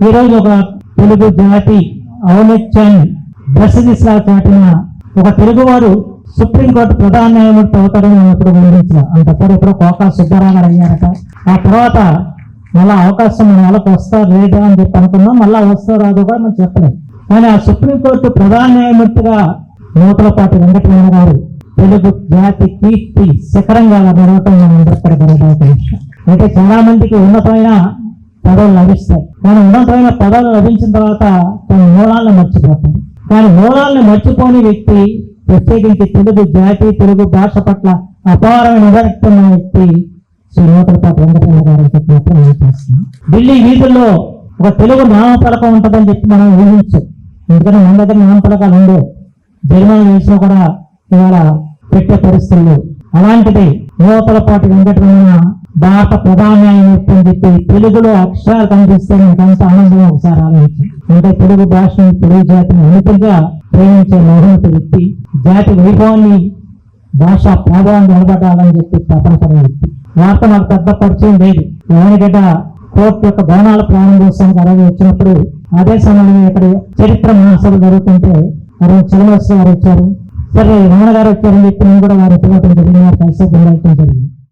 ఈరోజు ఒక తెలుగు జాతి ఔన్నత్యాన్ని దశ దిశలా చాటిన ఒక తెలుగువారు సుప్రీంకోర్టు ప్రధాన న్యాయమూర్తి అవుతారని నేను ఎప్పుడు వివరించిన అంతప్పుడు ఇప్పుడు కోకా సుబ్బారావు గారు అయ్యారట ఆ తర్వాత మళ్ళీ అవకాశం నెలకు వాళ్ళకి వస్తా లేదా అని చెప్పి అనుకున్నాం. మళ్ళీ వస్తా రాదు కూడా మనం చెప్పలేదు కానీ ఆ సుప్రీంకోర్టు ప్రధాన న్యాయమూర్తిగా నూతలపాటి వెంకటరమణ గారు తెలుగు జాతి కీర్తి శిఖరంగా నిలవటం మనం అందరికీ కూడా గర్వపడే అయితే చాలా మందికి ఉన్నతమైన పదవులు లభిస్తాయి. కానీ ఉన్నతమైన పదవులు లభించిన తర్వాత తన మూలాలను మర్చిపోతాడు కానీ మూలాలను మర్చిపోని వ్యక్తి ప్రత్యేకించి తెలుగు జాతి తెలుగు భాష పట్ల అపారమైన నిరక్తి ఉన్న వ్యక్తి శ్రీ వెంకటరమణ గారు చెప్పినప్పుడు నేను చేస్తున్నాను. ఢిల్లీ వీధుల్లో ఒక తెలుగు నామఫలకం ఉంటుందని చెప్పి మనం ఊహించు. ఎందుకంటే మన దగ్గర నామఫలకాలు ఉండవు. జరిమానా వేసినా కూడా ఇవాళ పెట్టే పరిస్థితులు. అలాంటిది నూతలపాటి వెంకటరమణ భారత ప్రధాన న్యాయమూర్తి అని చెప్పి తెలుగులో అక్షరాలు కనిపిస్తే నాకు అంత ఆనందం ఒకసారి ఆలోచించి. అంటే తెలుగు భాషని తెలుగు జాతిని అమితంగా ప్రేమించే మహోన్నత వ్యక్తి జాతి వైభవాన్ని భాష ప్రాధాన్యం నిలబడాలని చెప్పి తపన వ్యక్తి. వార్త నాకు పెద్ద పరిచయం లేదు. ఎవరికట కోర్టు యొక్క భవనాల ప్రారంభోత్సవానికి అలాగే వచ్చినప్పుడు అదే సమయంలో ఇక్కడ చరిత్ర మహాసభ జరుగుతుంటే మరి చలమేశ్వర గారు వచ్చారు. సరే రమణ గారు వచ్చారని చెప్పి నేను కూడా వారి ఇటువంటి జరిగిన కలిసి వెళ్ళటం జరిగింది.